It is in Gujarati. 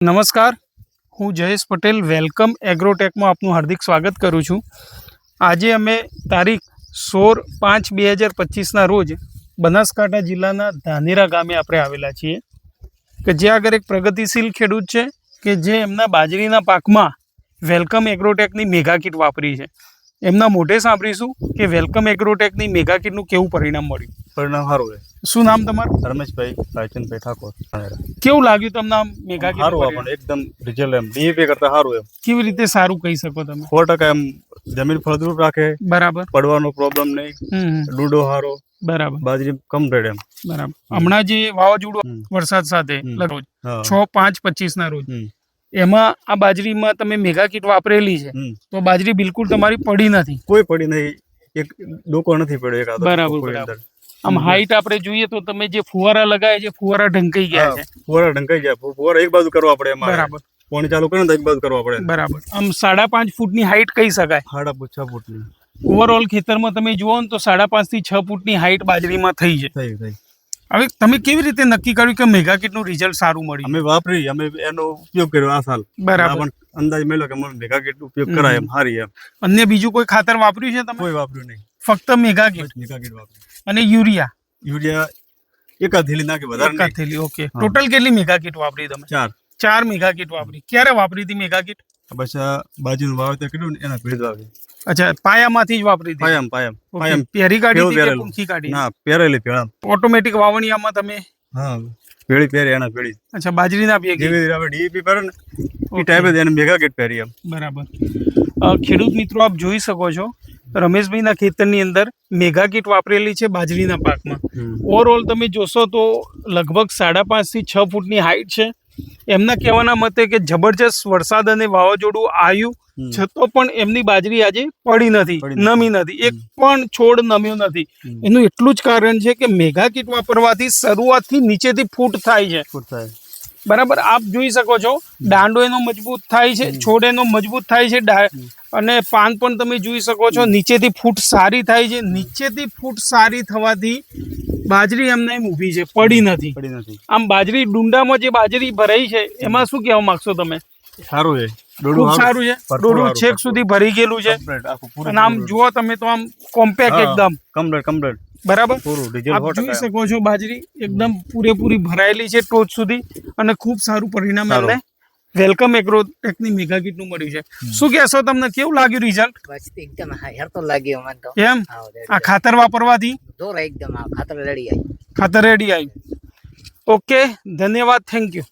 નમસ્કાર. હું જયેશ પટેલ, વેલકમ એગ્રોટેકમાં આપનું હાર્દિક સ્વાગત કરું છું. આજે અમે તારીખ સોળ પાંચ બે હજાર પચીસના રોજ બનાસકાંઠા જિલ્લાના ધાનેરા ગામે આપણે આવેલા છીએ કે જે આગળ એક પ્રગતિશીલ ખેડૂત છે કે જે એમના બાજરીના પાકમાં વેલકમ એગ્રોટેકની મેગા કીટ વાપરી છે. એમના મોઢે સાંભળીશું કે વેલકમ એગ્રોટેકની મેગા કીટનું કેવું પરિણામ મળ્યું. પરિણામ સારું શું નામ તમારું? રમેશભાઈ રાયચંદભાઈ ઠાકોર. કેવું લાગ્યું તમને આમ મેઘા સારું આપણને એકદમ રિઝલ્ટ એમ. ડીએપી કરતા સારું એમ. કેવી રીતે સારું કહી શકો તમે? સો ટકા એમ જમીન ફળદ્રુપ રાખે. બરાબર. પડવાનો પ્રોબ્લેમ નહીં. ડૂડો સારો બરાબર. બાજરી કમ રેડ એમ. બરાબર. હમણાં જે વાવાઝોડું વરસાદ સાથે. લગભગ છ પાંચ પચીસ ના રોજ. એમાં આ બાજરીમાં તમે મેગા કીટ વાપરેલી છે તો બાજરી બિલકુલ તમારી પડી નથી. કોઈ પડી નહીં. એક ડોકો નથી પડ્યો એક બરાબર. આમ. હાઈટ આપણે જોઈએ તો તમે જે ફુવારા લગાવ્યા છે ફુવારા ઢંકાઈ ગયા છે. ફુવારા ઢંકાઈ ગયા. ફુવારા એક બાજુ કરવા પડે બરાબર. પાણી ચાલુ કરે ને એક બાજુ કરવા પડે. બરાબર. આમ સાડા પાંચ ફૂટની હાઈટ કહી શકાય. સાડા પાંચ છ ફૂટની. ઓવરઓલ ખેતરમાં તમે જુઓ ને તો સાડા પાંચથી છ ફૂટની હાઈટ બાજરીમાં થઈ છે. થઈ થઈ. હવે તમે કેવી રીતે નક્કી કર્યું કે મેગા કીટનું રિઝલ્ટ સારું મળ્યું? અમે વાપરી અમે એનો ઉપયોગ કર્યો આ સાલ. બરાબર. અંદાજ મેળવ્યો કે મને ભેગા કેટલું ઉપયોગ કરાય એમ સારી એમ. અન્ય બીજું કોઈ ખાતર વાપર્યું છે તમે? કોઈ વાપર્યું નહીં. ફક્ત મેગા કીટ કીટ વાપર્યું અને યુરિયા. યુરિયા એક થેલી નાખી વધારે નહીં. થેલી ઓકે. ટોટલ કેટલી મેગા કીટ વાપરી તમે? ચાર. ચાર મેગા કીટ વાપરી. ક્યારે વાપરી હતી મેગા કીટ પછી બાજુનું વાવેતર કર્યું ને એના ભેજ વાવી. અચ્છા પાયામાંથી જ વાપરી હતી? પાયામ પાયામ. પાયામ પહેરી કાઢી કે પૂંખી કાઢી? ના પહેરેલી પેળા ઓટોમેટિક વાવણીયામાં તમે? હા પેળી પહેરી એના પેળી અચ્છા બાજરીના પેગી જેવી રીતે આપણે ડીએપી પહેરે ને એ ટાઈપે એને મેગા કીટ પહેરી એમ. બરાબર. ખેડૂત મિત્રો આપ જોઈ શકો છો રમેશભાઈના ખેતરની અંદર મેગા કીટ વાપરેલી છે બાજરીના પાકમાં. ઓવરઓલ તમે જોશો તો લગભગ સાડા પાંચથી છ ફૂટની હાઈટ છે. એમના કહેવાના મતે કે જબરજસ્ત વરસાદ અને વાવાઝોડું આવ્યું છતો પણ એમની બાજરી આજે પડી નથી નમી નથી. એક પણ છોડ નમ્યો નથી. એનું એટલું જ કારણ છે કે મેગા કીટ વાપરવાથી શરૂઆતથી નીચેથી ફૂટ થાય છે. ફૂટ થાય. બરાબર? આપ જોઈ શકો છો દાંડો એનો મજબૂત થાય છે છોડ એનો મજબૂત થાય છે અને પાન પણ તમે જોઈ શકો છો નીચેથી ફૂટ સારી થાય છે નીચેથી ફૂટ સારી થવાથી બાજરી એમને એમ ઊભી છે પડી નથી. પડી નથી. આમ બાજરી ડુંડામાં જે બાજરી ભરાઈ છે એમાં શું કહેવા માંગશો તમે? સારું છે. ખૂબ સારું છે. ડોડું છેક સુધી ભરી ગયેલું છે. અને આમ જુઓ તમે તો આમ કોમ્પેક્ટ એકદમ. કમ્પ્લેટ કમ્પ્લીટ બરાબર? પૂરું આપ જોઈ શકો છો બાજરી એકદમ પૂરેપૂરી ભરાયેલી છે ટોચ સુધી અને ખૂબ સારું પરિણામ. એમને વેલકમ એગ્રોટેકની મેગા કીટનું મળ્યું છે. શું કહેશો તમને? કેવું લાગ્યું રિઝલ્ટ? એકદમ હા હેરતો લાગ્યું મને તો. એમ? આ ખાતર વાપરવાથી? દોર એકદમ આ ખાતર રેડી આવી ખાતર રેડી આવ્યું ઓકે ધન્યવાદ થેન્ક યુ.